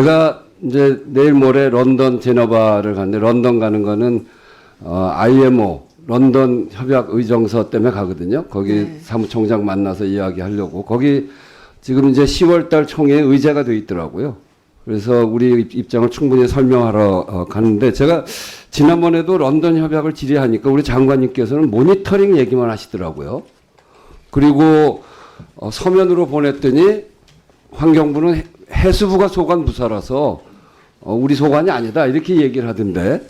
제가 이제 내일 모레 런던 제너바를 가는데 런던 가는 거는 어, IMO 런던 협약 의정서 때문에 가거든요. 거기 네. 사무총장 만나서 이야기하려고 거기 지금 이제 10월달 총회 의제가 돼 있더라고요. 그래서 우리 입- 입장을 충분히 설명하러 어, 가는데 제가 지난번에도 런던 협약을 질의하니까 우리 장관님께서는 모니터링 얘기만 하시더라고요. 그리고 어, 서면으로 보냈더니 환경부는 해- 해수부가 소관 부사라서 어, 우리 소관이 아니다 이렇게 얘기를 하던데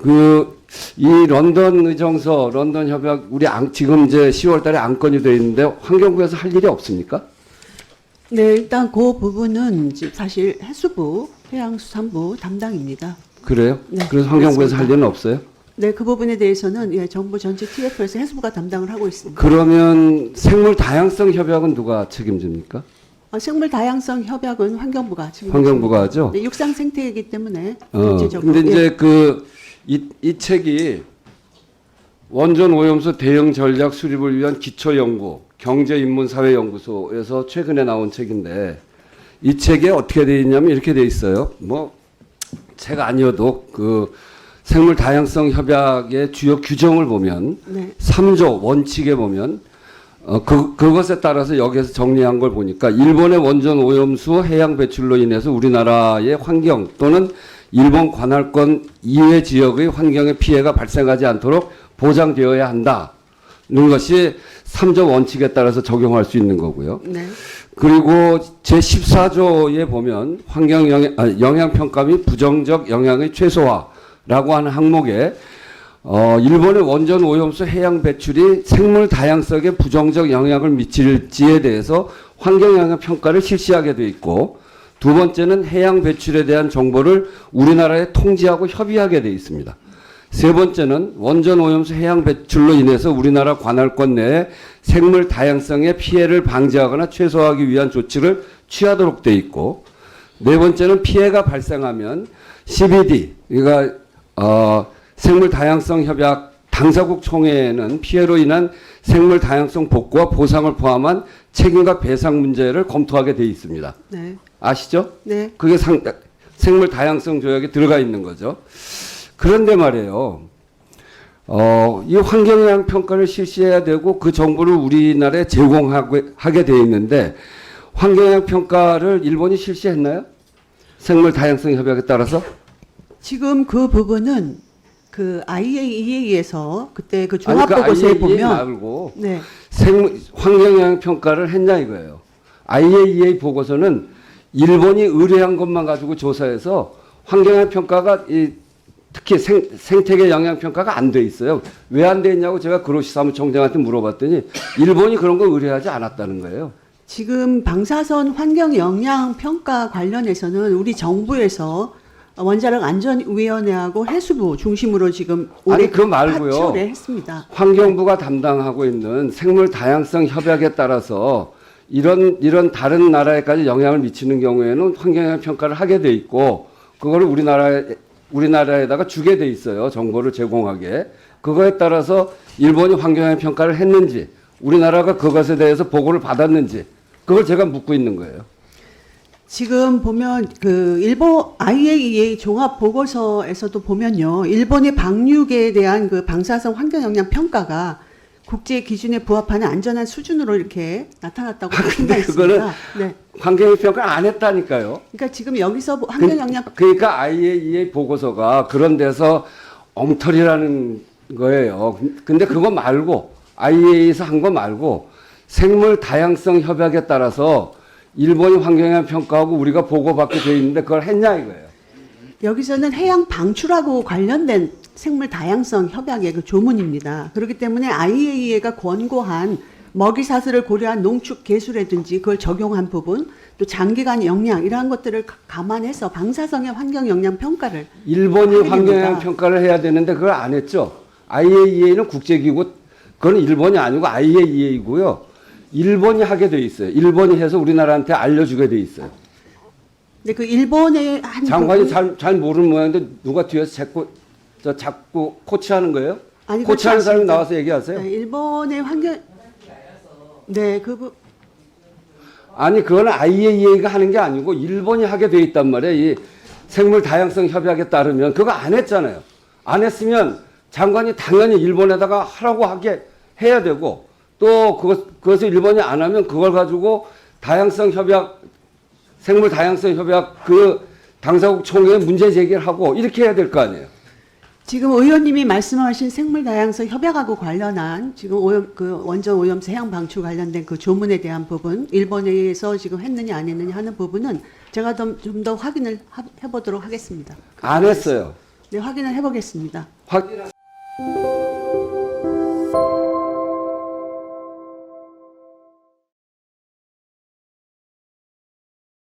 그 이 런던 의정서 런던 협약 우리 안, 지금 이제 10월달에 안건이 돼 있는데 환경부에서 할 일이 없습니까? 네, 일단 그 부분은 사실 해수부, 해양수산부 담당입니다. 그래요? 네, 그래서 환경부에서 그렇습니다. 할 일은 없어요? 네, 그 부분에 대해서는 예, 정부 전체 TF에서 해수부가 담당을 하고 있습니다. 그러면 생물 다양성 협약은 누가 책임집니까? 어, 생물 다양성 협약은 환경부가 지금 환경부가 하죠. 네, 육상 생태이기 때문에 어, 근데 예. 이제 그, 이, 이 책이 원전 오염수 대응 전략 수립을 위한 기초 연구, 경제 인문 사회 연구소에서 최근에 나온 책인데 이 책에 어떻게 돼 있냐면 이렇게 돼 있어요. 뭐, 책 아니어도 그 생물 다양성 협약의 주요 규정을 보면 네, 3조 원칙에 보면 어, 그, 그것에 따라서 여기에서 정리한 걸 보니까 일본의 원전 오염수 해양 배출로 인해서 우리나라의 환경 또는 일본 관할권 이외 지역의 환경에 피해가 발생하지 않도록 보장되어야 한다는 것이 3조 원칙에 따라서 적용할 수 있는 거고요. 네, 그리고 제14조에 보면 환경 영향, 아, 영향 평가 및 부정적 영향의 최소화라고 하는 항목에 어, 일본의 원전 오염수 해양 배출이 생물 다양성에 부정적 영향을 미칠지에 대해서 환경 영향 평가를 실시하게 돼 있고 두 번째는 해양 배출에 대한 정보를 우리나라에 통지하고 협의하게 돼 있습니다. 세 번째는 원전 오염수 해양 배출로 인해서 우리나라 관할권 내에 생물 다양성의 피해를 방지하거나 최소화하기 위한 조치를 취하도록 돼 있고 네 번째는 피해가 발생하면 CBD 그러니까 어, 생물 다양성 협약 당사국 총회에는 피해로 인한 생물 다양성 복구와 보상을 포함한 책임과 배상 문제를 검토하게 돼 있습니다. 네, 아시죠? 네. 그게 상, 생물 다양성 조약에 들어가 있는 거죠. 그런데 말이에요. 어, 이 환경영향 평가를 실시해야 되고 그 정보를 우리나라에 제공하게 하게 돼 있는데 환경영향 평가를 일본이 실시했나요? 생물 다양성 협약에 따라서? 지금 그 부분은 그 IAEA에서 그때 그 종합 그 보고서에 IAEA 보면 말고 네, 생 환경영향 평가를 했냐 이거예요. IAEA 보고서는 일본이 의뢰한 것만 가지고 조사해서 환경영향 평가가 이 특히 생, 생태계 영향 평가가 안 돼 있어요. 왜 안 돼 있냐고 제가 그로시 사무총장한테 물어봤더니 일본이 그런 거 의뢰하지 않았다는 거예요. 지금 방사선 환경 영향 평가 관련해서는 우리 정부에서 원자력 안전위원회하고 해수부 중심으로 지금 아니, 그거 말고요. 했습니다. 환경부가 담당하고 있는 생물 다양성 협약에 따라서 이런 이런 다른 나라에까지 영향을 미치는 경우에는 환경영향 평가를 하게 돼 있고 그거를 우리나라에 우리나라에다가 주게 돼 있어요. 정보를 제공하게. 그거에 따라서 일본이 환경영향 평가를 했는지 우리나라가 그것에 대해서 보고를 받았는지 그걸 제가 묻고 있는 거예요. 지금 보면 그 일본 IAEA 종합 보고서에서도 보면요. 일본의 방류계에 대한 그 방사선 환경 영향 평가가 국제 기준에 부합하는 안전한 수준으로 이렇게 나타났다고 아, 근데. 그거는 네. 환경영향 평가를 안 했다니까요. 그러니까 지금 여기서 보- 환경 영향 그, 그러니까 IAEA 보고서가 그런 데서 엉터리라는 거예요. 근데 그거 말고 IAEA에서 한 거 말고 생물 다양성 협약에 따라서 일본이 환경영향 평가하고 우리가 보고받게 돼 있는데 그걸 했냐 이거예요. 여기서는 해양 방출하고 관련된 생물 다양성 협약의 그 조문입니다. 그렇기 때문에 IAEA가 권고한 먹이 사슬을 고려한 농축 개수라든지 그걸 적용한 부분, 또 장기간 영양 이러한 것들을 가- 감안해서 방사성의 환경 영향 평가를 일본이 환경 영향 됩니다. 평가를 해야 되는데 그걸 안 했죠. IAEA는 국제기구 그건 일본이 아니고 IAEA이고요. 일본이 하게 돼 있어요. 일본이 해서 우리나라한테 알려주게 돼 있어요. 근데 그 일본의 한 장관이 부분- 잘, 잘 모르는 모양인데 누가 뒤에서 자꾸 저 자꾸 코치하는 거예요? 아니, 그렇지 코치하는 사람이 않습니다. 나와서 얘기하세요. 네, 일본의 환경 네, 그 부... 아니 그건 IAEA가 하는 게 아니고 일본이 하게 돼 있단 말이에요. 이 생물 다양성 협약에 따르면 그거 안 했잖아요. 안 했으면 장관이 당연히 일본에다가 하라고 하게 해야 되고 또 그것 그것을 일본이 안 하면 그걸 가지고 다양성 협약 생물 다양성 협약 그 당사국 총회에 문제 제기를 하고 이렇게 해야 될 거 아니에요. 지금 의원님이 말씀하신 생물 다양성 협약하고 관련한 지금 오염 그 원전 오염수 해양 방출 관련된 그 조문에 대한 부분 일본에서 지금 했느냐 안 했느냐 하는 부분은 제가 좀더 확인을 하- 해보도록 하겠습니다. 안 했어요. 네, 확인을 해보겠습니다. 확